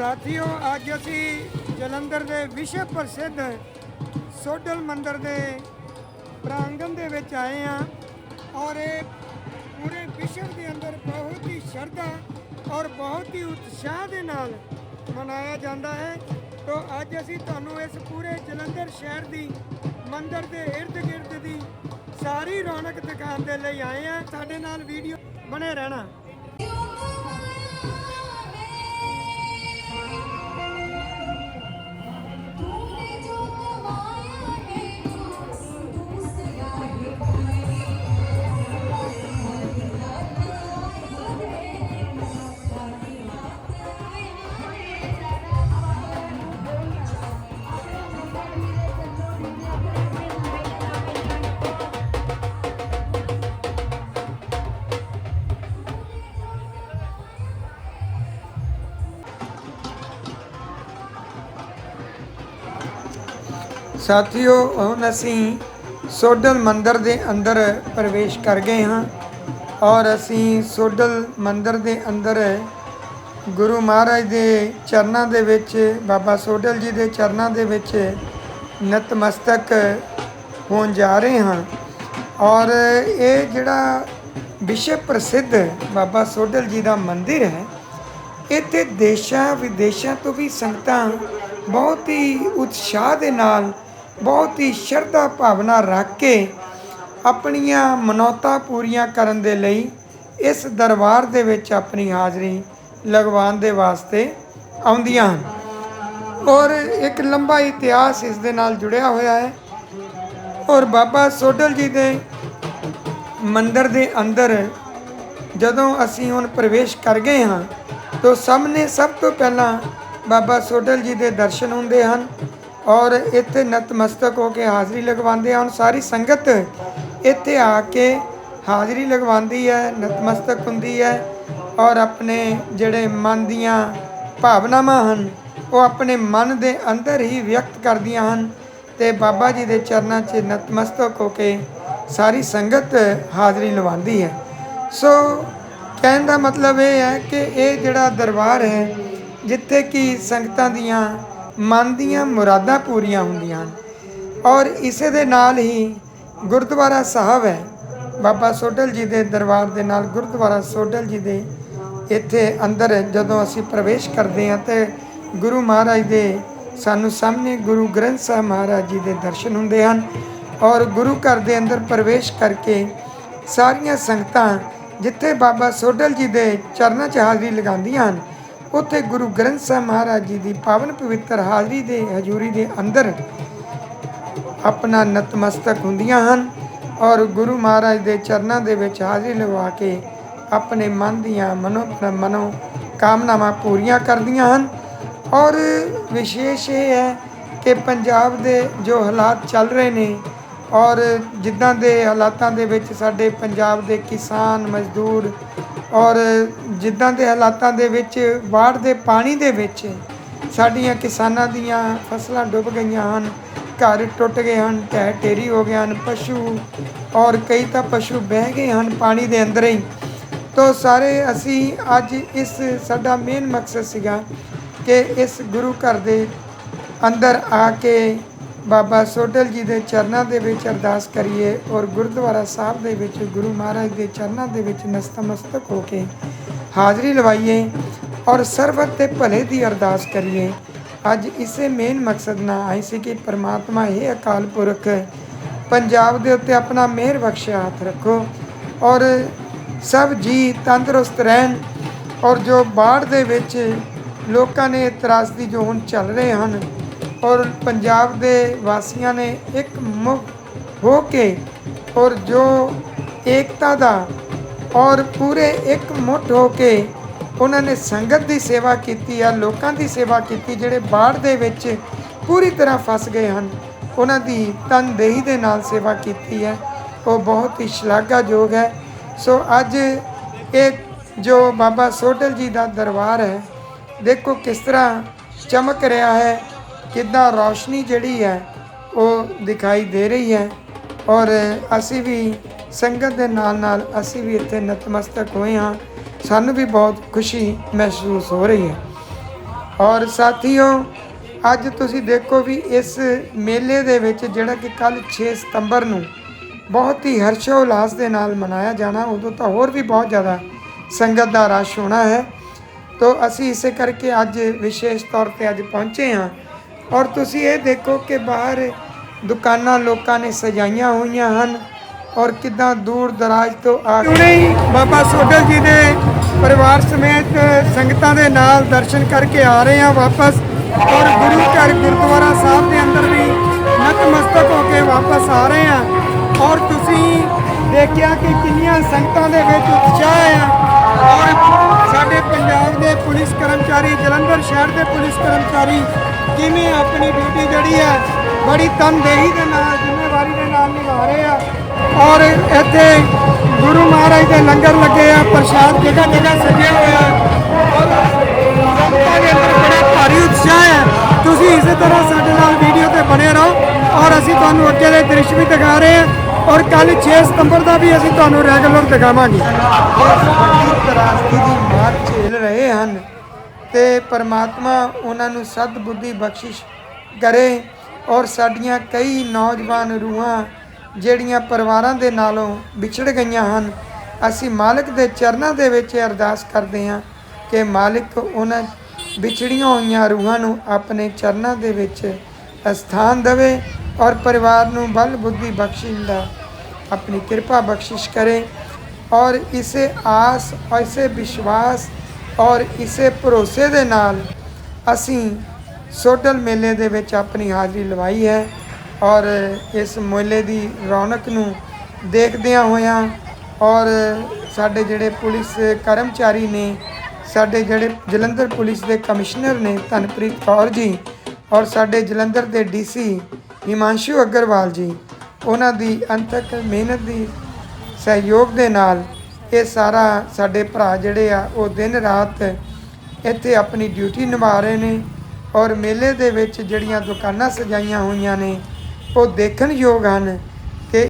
ਸਾਥੀਓ, ਅੱਜ ਅਸੀਂ ਜਲੰਧਰ ਦੇ ਵਿਸ਼ਵ ਪ੍ਰਸਿੱਧ ਸੋਡਲ ਮੰਦਿਰ ਦੇ ਪ੍ਰਾਂਗਣ ਦੇ ਵਿੱਚ ਆਏ ਹਾਂ ਔਰ ਇਹ ਪੂਰੇ ਵਿਸ਼ਵ ਦੇ ਅੰਦਰ ਬਹੁਤ ਹੀ ਸ਼ਰਧਾ ਔਰ ਬਹੁਤ ਹੀ ਉਤਸ਼ਾਹ ਦੇ ਨਾਲ ਮਨਾਇਆ ਜਾਂਦਾ ਹੈ। ਤੋਂ ਅੱਜ ਅਸੀਂ ਤੁਹਾਨੂੰ ਇਸ ਪੂਰੇ ਜਲੰਧਰ ਸ਼ਹਿਰ ਦੀ ਮੰਦਿਰ ਦੇ ਇਰਦ ਗਿਰਦ ਦੀ ਸਾਰੀ ਰੌਣਕ ਦਿਖਾਉਣ ਦੇ ਲਈ ਆਏ ਹਾਂ। ਸਾਡੇ ਨਾਲ ਵੀਡੀਓ ਬਣੇ ਰਹਿਣਾ। ਸਾਥੀਓ, ਹੁਣ ਅਸੀਂ ਸੋਡਲ ਮੰਦਰ ਦੇ ਅੰਦਰ ਪ੍ਰਵੇਸ਼ ਕਰ ਗਏ ਹਾਂ ਔਰ ਅਸੀਂ ਸੋਡਲ ਮੰਦਰ ਦੇ ਅੰਦਰ ਗੁਰੂ ਮਹਾਰਾਜ ਦੇ ਚਰਨਾਂ ਦੇ ਵਿੱਚ, ਬਾਬਾ ਸੋਡਲ ਜੀ ਦੇ ਚਰਨਾਂ ਦੇ ਵਿੱਚ ਨਤਮਸਤਕ ਹੋਣ ਜਾ ਰਹੇ ਹਾਂ ਔਰ ਇਹ ਜਿਹੜਾ ਵਿਸ਼ਵ ਪ੍ਰਸਿੱਧ ਬਾਬਾ ਸੋਡਲ ਜੀ ਦਾ ਮੰਦਿਰ ਹੈ, ਇੱਥੇ ਦੇਸ਼ਾਂ ਵਿਦੇਸ਼ਾਂ ਤੋਂ ਵੀ ਸੰਗਤਾਂ ਬਹੁਤ ਹੀ ਉਤਸ਼ਾਹ ਦੇ ਨਾਲ ਬਹੁਤ ਹੀ ਸ਼ਰਧਾ ਭਾਵਨਾ ਰੱਖ ਕੇ ਆਪਣੀਆਂ ਮਨੌਤਾਂ ਪੂਰੀਆਂ ਕਰਨ ਦੇ ਲਈ ਇਸ ਦਰਬਾਰ ਦੇ ਵਿੱਚ ਆਪਣੀ ਹਾਜ਼ਰੀ ਲਗਵਾਉਣ ਦੇ ਵਾਸਤੇ ਆਉਂਦੀਆਂ ਹਨ। ਔਰ ਇੱਕ ਲੰਬਾ ਇਤਿਹਾਸ ਇਸ ਦੇ ਨਾਲ ਜੁੜਿਆ ਹੋਇਆ ਹੈ। ਔਰ ਬਾਬਾ ਸੋਡਲ ਜੀ ਦੇ ਮੰਦਰ ਦੇ ਅੰਦਰ ਜਦੋਂ ਅਸੀਂ ਹੁਣ ਪ੍ਰਵੇਸ਼ ਕਰ ਗਏ ਹਾਂ, ਤਾਂ ਸਾਹਮਣੇ ਸਭ ਤੋਂ ਪਹਿਲਾਂ ਬਾਬਾ ਸੋਡਲ ਜੀ ਦੇ ਦਰਸ਼ਨ ਹੁੰਦੇ ਹਨ। ਔਰ ਇੱਥੇ ਨਤਮਸਤਕ ਹੋ ਕੇ ਹਾਜ਼ਰੀ ਲਗਵਾਉਂਦੇ ਹਨ ਸਾਰੀ ਸੰਗਤ ਇੱਥੇ ਆ ਕੇ ਹਾਜ਼ਰੀ ਲਗਵਾਉਂਦੀ ਹੈ, ਨਤਮਸਤਕ ਹੁੰਦੀ ਹੈ ਔਰ ਆਪਣੇ ਜਿਹੜੇ ਮਨ ਦੀਆਂ ਭਾਵਨਾਵਾਂ ਹਨ, ਉਹ ਆਪਣੇ ਮਨ ਦੇ ਅੰਦਰ ਹੀ ਵਿਅਕਤ ਕਰਦੀਆਂ ਹਨ ਤੇ ਬਾਬਾ ਜੀ ਦੇ ਚਰਨਾਂ 'ਚ ਨਤਮਸਤਕ ਹੋ ਕੇ ਸਾਰੀ ਸੰਗਤ ਹਾਜ਼ਰੀ ਲਵਾਉਂਦੀ ਹੈ। ਸੋ ਕਹਿਣ ਦਾ ਮਤਲਬ ਇਹ ਹੈ ਕਿ ਇਹ ਜਿਹੜਾ ਦਰਬਾਰ ਹੈ, ਜਿੱਥੇ ਕਿ ਸੰਗਤਾਂ ਦੀਆਂ ਮਨ ਦੀਆਂ ਮੁਰਾਦਾਂ ਪੂਰੀਆਂ ਹੁੰਦੀਆਂ ਹਨ। ਔਰ ਇਸੇ ਦੇ ਨਾਲ ਹੀ ਗੁਰਦੁਆਰਾ ਸਾਹਿਬ ਹੈ। ਬਾਬਾ ਸੋਡਲ ਜੀ ਦੇ ਦਰਬਾਰ ਦੇ ਨਾਲ ਗੁਰਦੁਆਰਾ ਸੋਡਲ ਜੀ ਦੇ ਇੱਥੇ ਅੰਦਰ ਜਦੋਂ ਅਸੀਂ ਪ੍ਰਵੇਸ਼ ਕਰਦੇ ਹਾਂ ਤੇ ਗੁਰੂ ਮਹਾਰਾਜ ਦੇ ਸਾਨੂੰ ਸਾਹਮਣੇ ਗੁਰੂ ਗ੍ਰੰਥ ਸਾਹਿਬ ਮਹਾਰਾਜ ਜੀ ਦੇ ਦਰਸ਼ਨ ਹੁੰਦੇ ਹਨ ਔਰ ਗੁਰੂ ਘਰ ਦੇ ਅੰਦਰ ਪ੍ਰਵੇਸ਼ ਕਰਕੇ ਸਾਰੀਆਂ ਸੰਗਤਾਂ ਜਿੱਥੇ ਬਾਬਾ ਸੋਡਲ ਜੀ ਦੇ ਚਰਨਾਂ 'ਚ ਹਾਜ਼ਰੀ ਲਗਾਉਂਦੀਆਂ ਹਨ ਉੱਥੇ ਗੁਰੂ ਗ੍ਰੰਥ ਸਾਹਿਬ ਮਹਾਰਾਜ ਜੀ ਦੀ ਪਾਵਨ ਪਵਿੱਤਰ ਹਾਜ਼ਰੀ ਦੇ ਹਜ਼ੂਰੀ ਦੇ ਅੰਦਰ ਆਪਣਾ ਨਤਮਸਤਕ ਹੁੰਦੀਆਂ ਹਨ ਔਰ ਗੁਰੂ ਮਹਾਰਾਜ ਦੇ ਚਰਨਾਂ ਦੇ ਵਿੱਚ ਹਾਜ਼ਰੀ ਲਵਾ ਕੇ ਆਪਣੇ ਮਨ ਦੀਆਂ ਮਨੋ ਮਨੋ ਕਾਮਨਾਵਾਂ ਪੂਰੀਆਂ ਕਰਦੀਆਂ ਹਨ। ਔਰ ਵਿਸ਼ੇਸ਼ ਇਹ ਹੈ ਕਿ ਪੰਜਾਬ ਦੇ ਜੋ ਹਾਲਾਤ ਚੱਲ ਰਹੇ ਨੇ ਔਰ ਜਿੱਦਾਂ ਦੇ ਹਾਲਾਤਾਂ ਦੇ ਵਿੱਚ ਸਾਡੇ ਪੰਜਾਬ ਦੇ ਕਿਸਾਨ ਮਜ਼ਦੂਰ ਔਰ ਜਿੱਦਾਂ ਦੇ ਹਾਲਾਤਾਂ ਦੇ ਵਿੱਚ ਬਾੜ ਦੇ ਪਾਣੀ ਦੇ ਵਿੱਚ ਸਾਡੀਆਂ ਕਿਸਾਨਾਂ ਦੀਆਂ ਫਸਲਾਂ ਡੁੱਬ ਗਈਆਂ ਹਨ, ਘਰ ਟੁੱਟ ਗਏ ਹਨ ਢਹਿ ਢੇਰੀ ਹੋ ਗਏ ਹਨ, ਪਸ਼ੂ ਔਰ ਕਈ ਤਾਂ ਪਸ਼ੂ ਬਹਿ ਗਏ ਹਨ ਪਾਣੀ ਦੇ ਅੰਦਰ ਹੀ। ਤੋ ਸਾਰੇ ਅਸੀਂ ਅੱਜ ਇਸ ਸਾਡਾ ਮੇਨ ਮਕਸਦ ਸੀਗਾ ਕਿ ਇਸ ਗੁਰੂ ਘਰ ਦੇ ਅੰਦਰ ਆ ਕੇ ਬਾਬਾ ਸੋਡਲ ਜੀ ਦੇ ਚਰਨਾਂ ਦੇ ਵਿੱਚ ਅਰਦਾਸ ਕਰੀਏ ਔਰ ਗੁਰਦੁਆਰਾ ਸਾਹਿਬ ਦੇ ਵਿੱਚ ਗੁਰੂ ਮਹਾਰਾਜ ਦੇ ਚਰਨਾਂ ਦੇ ਵਿੱਚ ਨਸਤਮਸਤਕ ਹੋ ਕੇ ਹਾਜ਼ਰੀ ਲਵਾਈਏ ਔਰ ਸਰਬਤ ਦੇ ਭਲੇ ਦੀ ਅਰਦਾਸ ਕਰੀਏ। ਅੱਜ ਇਸੇ ਮੇਨ ਮਕਸਦ ਨਾਲ ਆਏ ਸੀ ਕਿ ਪਰਮਾਤਮਾ ਇਹ ਅਕਾਲ ਪੁਰਖ ਪੰਜਾਬ ਦੇ ਉੱਤੇ ਆਪਣਾ ਮਿਹਰ ਬਖਸ਼ਿਆ ਹੱਥ ਰੱਖੋ ਔਰ ਸਭ ਜੀ ਤੰਦਰੁਸਤ ਰਹਿਣ ਔਰ ਜੋ ਬਾੜ ਦੇ ਵਿੱਚ ਲੋਕਾਂ ਨੇ ਇਤਰਾਜ਼ ਦੀ ਜੋ ਹੁਣ ਚੱਲ ਰਹੇ ਹਨ ਔਰ ਪੰਜਾਬ ਦੇ ਵਾਸੀਆਂ ਨੇ ਇੱਕ ਮੁਖ ਹੋ ਕੇ ਔਰ ਜੋ ਏਕਤਾ ਦਾ ਔਰ ਪੂਰੇ ਇੱਕ ਮੁੱਠ ਹੋ ਕੇ ਉਹਨਾਂ ਨੇ ਸੰਗਤ ਦੀ ਸੇਵਾ ਕੀਤੀ ਆ, ਲੋਕਾਂ ਦੀ ਸੇਵਾ ਕੀਤੀ, ਜਿਹੜੇ ਬਾੜ ਦੇ ਵਿੱਚ ਪੂਰੀ ਤਰ੍ਹਾਂ ਫਸ ਗਏ ਹਨ, ਉਹਨਾਂ ਦੀ ਤਨਦੇਹੀ ਦੇ ਨਾਲ ਸੇਵਾ ਕੀਤੀ ਹੈ। ਉਹ ਬਹੁਤ ਹੀ ਸ਼ਲਾਘਾਯੋਗ ਹੈ। ਸੋ ਅੱਜ ਇਹ ਜੋ ਬਾਬਾ ਸੋਡਲ ਜੀ ਦਾ ਦਰਬਾਰ ਹੈ, ਦੇਖੋ ਕਿਸ ਤਰ੍ਹਾਂ ਚਮਕ ਰਿਹਾ ਹੈ। ਕਿੱਦਾਂ ਰੌਸ਼ਨੀ ਜਿਹੜੀ ਹੈ ਉਹ ਦਿਖਾਈ ਦੇ ਰਹੀ ਹੈ ਔਰ ਅਸੀਂ ਵੀ ਸੰਗਤ ਦੇ ਨਾਲ ਨਾਲ ਅਸੀਂ ਵੀ ਇੱਥੇ ਨਤਮਸਤਕ ਹੋਏ ਹਾਂ। ਸਾਨੂੰ ਵੀ ਬਹੁਤ ਖੁਸ਼ੀ ਮਹਿਸੂਸ ਹੋ ਰਹੀ ਹੈ। ਔਰ ਸਾਥੀਓ, ਅੱਜ ਤੁਸੀਂ ਦੇਖੋ ਵੀ ਇਸ ਮੇਲੇ ਦੇ ਵਿੱਚ ਜਿਹੜਾ ਕਿ ਕੱਲ 6 ਸਤੰਬਰ ਨੂੰ ਬਹੁਤ ਹੀ ਹਰਸ਼ੋ ਉਲਾਸ ਦੇ ਨਾਲ ਮਨਾਇਆ ਜਾਣਾ, ਉਦੋਂ ਤਾਂ ਹੋਰ ਵੀ ਬਹੁਤ ਜ਼ਿਆਦਾ ਸੰਗਤ ਦਾ ਰਸ਼ ਹੋਣਾ ਹੈ। ਤੋ ਅਸੀਂ ਇਸੇ ਕਰਕੇ ਅੱਜ ਵਿਸ਼ੇਸ਼ ਤੌਰ ਤੇ ਅੱਜ ਪਹੁੰਚੇ ਹਾਂ। ਔਰ ਤੁਸੀਂ ਇਹ ਦੇਖੋ ਕਿ ਬਾਹਰ ਦੁਕਾਨਾਂ ਲੋਕਾਂ ਨੇ ਸਜਾਈਆਂ ਹੋਈਆਂ ਹਨ ਔਰ ਕਿਦਾਂ ਦੂਰ ਦਰਾਜ ਤੋਂ ਆ ਹੁਣੇ ਬਾਬਾ ਸੋਡਲ ਜੀ ਦੇ ਪਰਿਵਾਰ ਸਮੇਤ ਸੰਗਤਾਂ ਦੇ ਨਾਲ ਦਰਸ਼ਨ ਕਰਕੇ ਆ ਰਹੇ ਹਾਂ ਵਾਪਸ ਔਰ ਗੁਰੂ ਘਰ ਗੁਰਦੁਆਰਾ ਸਾਹਿਬ ਦੇ ਅੰਦਰ ਵੀ ਨਤਮਸਤਕ ਹੋ ਕੇ ਵਾਪਸ ਆ ਰਹੇ ਹਾਂ। ਔਰ ਤੁਸੀਂ ਦੇਖਿਆ ਕਿ ਕਿੰਨੀਆਂ ਸੰਗਤਾਂ ਦੇ ਵਿੱਚ ਉਤਸ਼ਾਹ ਆ ਔਰ ਸਾਡੇ ਪੰਜਾਬ ਦੇ ਪੁਲਿਸ ਕਰਮਚਾਰੀ, ਜਲੰਧਰ ਸ਼ਹਿਰ ਦੇ ਪੁਲਿਸ ਕਰਮਚਾਰੀ ਕਿਵੇਂ ਆਪਣੀ ਡਿਊਟੀ ਜਿਹੜੀ ਹੈ, ਬੜੀ ਤਨਦੇਹੀ ਦੇ ਨਾਲ, ਜ਼ਿੰਮੇਵਾਰੀ ਦੇ ਨਾਲ ਨਿਭਾ ਰਹੇ ਆ। ਔਰ ਇੱਥੇ ਗੁਰੂ ਮਹਾਰਾਜ ਦੇ ਲੰਗਰ ਲੱਗੇ ਆ, ਪ੍ਰਸ਼ਾਦ ਜਗ੍ਹਾ ਜਗ੍ਹਾ ਸਜੇ ਹੋਏ ਔਰ ਸੰਗਤਾਂ ਦੇ ਅੰਦਰ ਬੜਾ ਭਾਰੀ ਉਤਸ਼ਾਹ ਹੈ। ਤੁਸੀਂ ਇਸੇ ਤਰ੍ਹਾਂ ਸਾਡੇ ਨਾਲ ਵੀਡੀਓ ਤੇ ਬਣੇ ਰਹੋ। ਔਰ ਅਸੀਂ ਤੁਹਾਨੂੰ ਅੱਗੇ ਦੇ ਦ੍ਰਿਸ਼ ਵੀ ਦਿਖਾ ਰਹੇ ਹਾਂ। ਔਰ ਕੱਲ 6 ਸਤੰਬਰ ਦਾ ਵੀ ਅਸੀਂ ਤੁਹਾਨੂੰ ਰੈਗੂਲਰ ਦਿਖਾਵਾਂਗੇ। ਵੱਡੀ ਤਰਾਸਦੀ ਦੀ ਮਾਰ ਝੇਲ ਰਹੇ ਹਨ। ਤੇ ਪਰਮਾਤਮਾ ਉਹਨਾਂ ਨੂੰ ਸਦ ਬੁੱਧੀ ਬਖਸ਼ਿਸ਼ ਕਰੇ ਔਰ ਸਾਡੀਆਂ ਕਈ ਨੌਜਵਾਨ ਰੂਹਾਂ ਜਿਹੜੀਆਂ ਪਰਿਵਾਰਾਂ ਦੇ ਨਾਲੋਂ ਵਿਛੜ ਗਈਆਂ ਹਨ, ਅਸੀਂ ਮਾਲਕ ਦੇ ਚਰਨਾਂ ਦੇ ਵਿੱਚ ਇਹ ਅਰਦਾਸ ਕਰਦੇ ਹਾਂ ਕਿ ਮਾਲਕ ਉਹਨਾਂ ਵਿਛੜੀਆਂ ਹੋਈਆਂ ਰੂਹਾਂ ਨੂੰ ਆਪਣੇ ਚਰਨਾਂ ਦੇ ਵਿੱਚ ਸਥਾਨ ਦੇਵੇ ਔਰ ਪਰਿਵਾਰ ਨੂੰ ਬਲ ਬੁੱਧੀ ਬਖਸ਼ਿਸ਼ ਦਾ ਆਪਣੀ ਕਿਰਪਾ ਬਖਸ਼ਿਸ਼ ਕਰੇ ਔਰ ਇਸੇ ਆਸ ਔਰ ਇਸੇ ਵਿਸ਼ਵਾਸ ਔਰ ਇਸੇ ਭਰੋਸੇ ਦੇ ਨਾਲ ਅਸੀਂ ਸੋਡਲ ਮੇਲੇ ਦੇ ਵਿੱਚ ਆਪਣੀ ਹਾਜ਼ਰੀ ਲਵਾਈ ਹੈ ਔਰ ਇਸ ਮੇਲੇ ਦੀ ਰੌਣਕ ਨੂੰ ਦੇਖਦਿਆਂ ਹੋਇਆਂ ਔਰ ਸਾਡੇ ਜਿਹੜੇ ਪੁਲਿਸ ਕਰਮਚਾਰੀ ਨੇ, ਸਾਡੇ ਜਿਹੜੇ ਜਲੰਧਰ ਪੁਲਿਸ ਦੇ ਕਮਿਸ਼ਨਰ ਨੇ ਧਨਪ੍ਰੀਤ ਕੌਰ ਜੀ ਔਰ ਸਾਡੇ ਜਲੰਧਰ ਦੇ ਡੀਸੀ ਹਿਮਾਂਸ਼ੂ ਅਗਰਵਾਲ ਜੀ, ਉਹਨਾਂ ਦੀ ਅੰਤਕ ਮਿਹਨਤ ਦੀ ਸਹਿਯੋਗ ਦੇ ਨਾਲ ਇਹ ਸਾਰਾ ਸਾਡੇ ਭਰਾ ਜਿਹੜੇ ਆ, ਉਹ ਦਿਨ ਰਾਤ ਇੱਥੇ ਆਪਣੀ ਡਿਊਟੀ ਨਿਭਾ ਰਹੇ ਨੇ ਔਰ ਮੇਲੇ ਦੇ ਵਿੱਚ ਜਿਹੜੀਆਂ ਦੁਕਾਨਾਂ ਸਜਾਈਆਂ ਹੋਈਆਂ ਨੇ, ਉਹ ਦੇਖਣ ਯੋਗ ਹਨ।